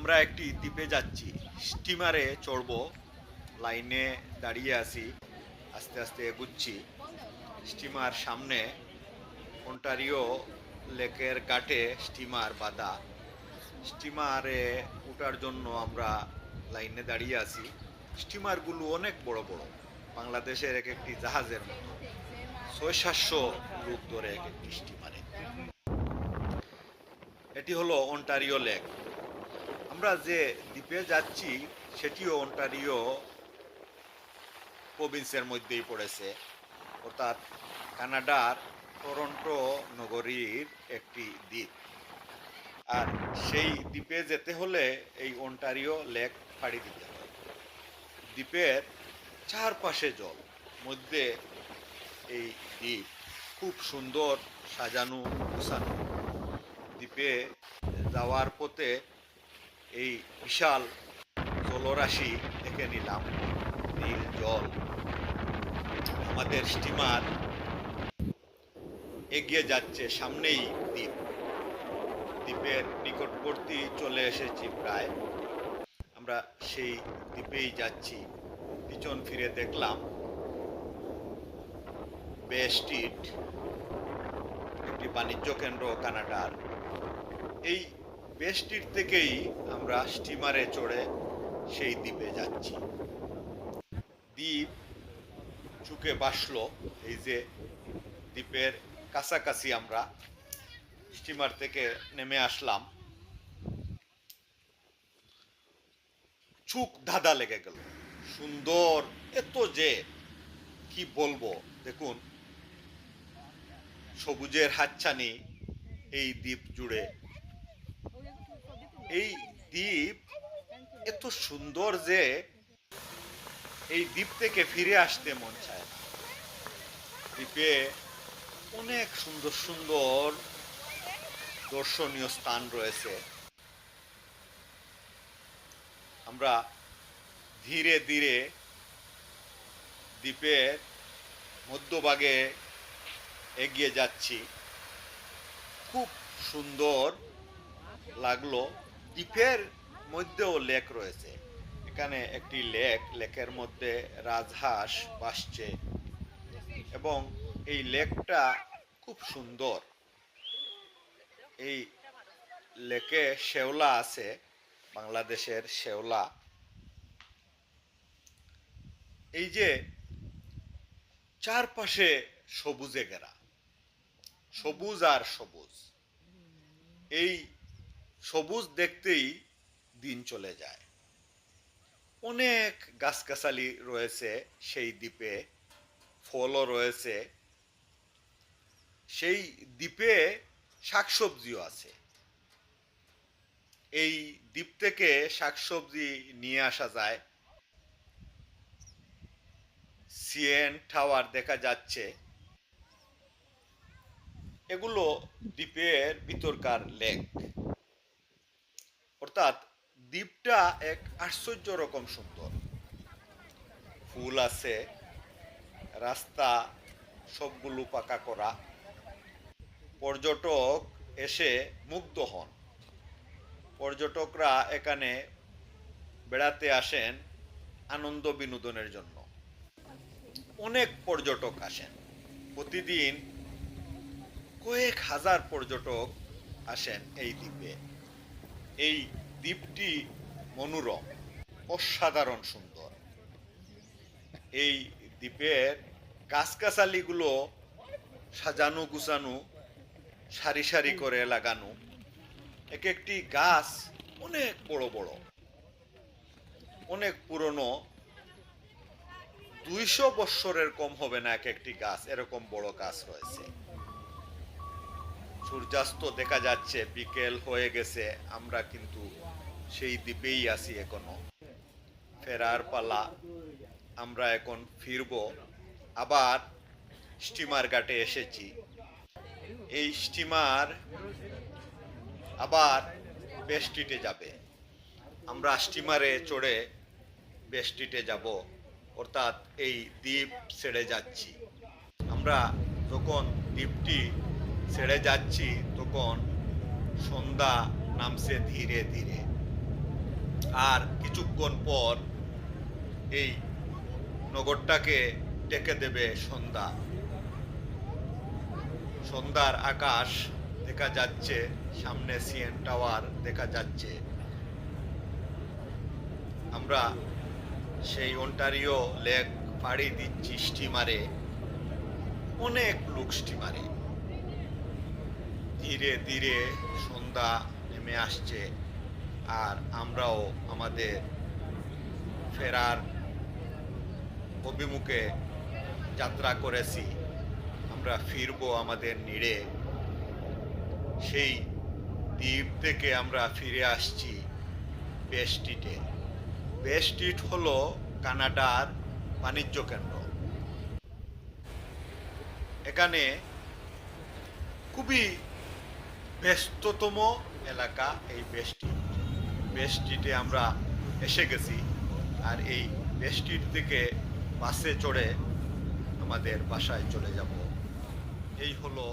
আমরা একটি দ্বীপে যাচ্ছি। স্টিমারে চড়বো, লাইনে দাঁড়িয়ে আছি, আস্তে আস্তে এগুচ্ছি। স্টিমার সামনে অন্টারিও লেকের ঘাটে স্টিমার বাঁধা। স্টিমারে ওঠার জন্য আমরা লাইনে দাঁড়িয়ে আছি। স্টিমারগুলো অনেক বড় বড়, বাংলাদেশের এক একটি জাহাজের মতো। ছয় সাতশো লোক ধরে এক একটি স্টিমারে। এটি হলো অন্টারিও লেক। আমরা যে দ্বীপে যাচ্ছি, সেটিও অন্টারিও প্রভিন্সের মধ্যেই পড়েছে। অর্থাৎ কানাডার টরন্টো নগরীর একটি দ্বীপ। আর সেই দ্বীপে যেতে হলে এই অন্টারিও লেক পাড়ি দিতে হয়। দ্বীপের চারপাশে জল, মধ্যে এই দ্বীপ খুব সুন্দর সাজানো, গোছানো। দ্বীপে যাওয়ার পথে এই বিশাল জলরাশি দেখে নিলাম। নীল জল, আমাদের স্টিমার। এগিয়ে যাচ্ছে সামনেই দ্বীপ। দ্বীপের নিকটবর্তী চলে এসেছি প্রায়। আমরা সেই দ্বীপেই যাচ্ছি। পিছন ফিরে দেখলাম বে স্ট্রিট, একটি বাণিজ্য কেন্দ্র কানাডার। এই বে স্ট্রিট থেকেই আমরা স্টিমারে চড়ে সেই দ্বীপে যাচ্ছি। দ্বীপ চুকে বাসলো, এই যে দ্বীপের কাছাকাছি আমরা স্টিমার থেকে নেমে আসলাম। চুক ধাঁধা লেগে গেল। সুন্দর, এত যে কি বলব, দেখুন, সবুজের হাতছানি এই দ্বীপ জুড়ে এই দ্বীপ এত সুন্দর যে এই দ্বীপ থেকে ফিরে আসতে মন চায় দ্বীপে অনেক সুন্দর সুন্দর দর্শনীয় স্থান রয়েছে। আমরা ধীরে ধীরে দ্বীপের মধ্যভাগে এগিয়ে যাচ্ছি। খুব সুন্দর লাগল। দ্বীপের মধ্যেও লেক রয়েছে। এখানে একটি লেক লেকের মধ্যে রাজহাঁস বাসছে এবং এই লেকটা খুব সুন্দর। এই লেকে শেওলা আছে, বাংলাদেশের শেওলা। এই যে চারপাশে সবুজে ঘেরা, সবুজ আর সবুজ। এই সবুজ দেখতেই দিন চলে যায়। অনেক গাছগাছালি রয়েছে সেই দ্বীপে, ফলও রয়েছে। সেই দ্বীপে শাকসবজিও আছে। এই দ্বীপ থেকে শাকসবজি নিয়ে আসা যায়। সিএন টাওয়ার দেখা যাচ্ছে। এগুলো দ্বীপের ভিতরকার লেক। অর্থাৎ দ্বীপটা এক আশ্চর্য রকম সুন্দর। ফুল আছে, রাস্তা, সবগুলো পাকা করা। পর্যটক এসে মুগ্ধ হন। পর্যটকরা এখানে বেড়াতে আসেন আনন্দ বিনোদনের জন্য। অনেক পর্যটক আসেন। প্রতিদিন কয়েক হাজার পর্যটক আসেন এই দ্বীপে। এই দ্বীপটি মনোরম, অসাধারণ সুন্দর। এই দ্বীপের গাছগাছালিগুলো সাজানো গুছানো, সারি সারি করে লাগানো এক একটি গাছ অনেক বড় বড়, অনেক পুরনো। দুইশো বৎসরের কম হবে না এক একটি গাছ, এরকম বড় গাছ রয়েছে। সূর্যাস্ত দেখা যাচ্ছে, বিকেল হয়ে গেছে, আমরা কিন্তু সেই দ্বীপেই আছি এখনও। ফেরার পালা, আমরা এখন ফিরবো, আবার স্টিমার ঘাটে এসেছি। এই স্টিমার আবার বেস্টিটে যাবে। আমরা স্টিমারে চড়ে বেস্টিটে যাব, অর্থাৎ এই দ্বীপ ছেড়ে যাচ্ছি। আমরা যখন দ্বীপটি ছেড়ে যাচ্ছি, তখন সন্ধ্যা নামছে ধীরে ধীরে। আর কিছুক্ষণ পর এই নগরটাকে ডেকে দেবে সন্ধ্যা। সন্ধ্যার আকাশ দেখা যাচ্ছে, সামনে সিএন টাওয়ার দেখা যাচ্ছে। আমরা সেই অন্টারিও লেক পাড়ি দিচ্ছি স্টিমারে। অনেক লোক স্টিমারে। ধীরে ধীরে সন্ধ্যা নেমে আসছে। আর আমরাও আমাদের ফেরার অভিমুখে যাত্রা করেছি। আমরা ফিরবো আমাদের নিড়ে। সেই দ্বীপ থেকে আমরা ফিরে আসছি বেস্টিটে বেস্টিট হল কানাডার বাণিজ্য কেন্দ্র। এখানে খুবই ব্যস্ততম এলাকা এই বেস্টিট বেস্টিটে আমরা এসে গেছি। আর এই বেস্টির থেকে বাসে চড়ে আমাদের বাসায় চলে যাব। এই হলো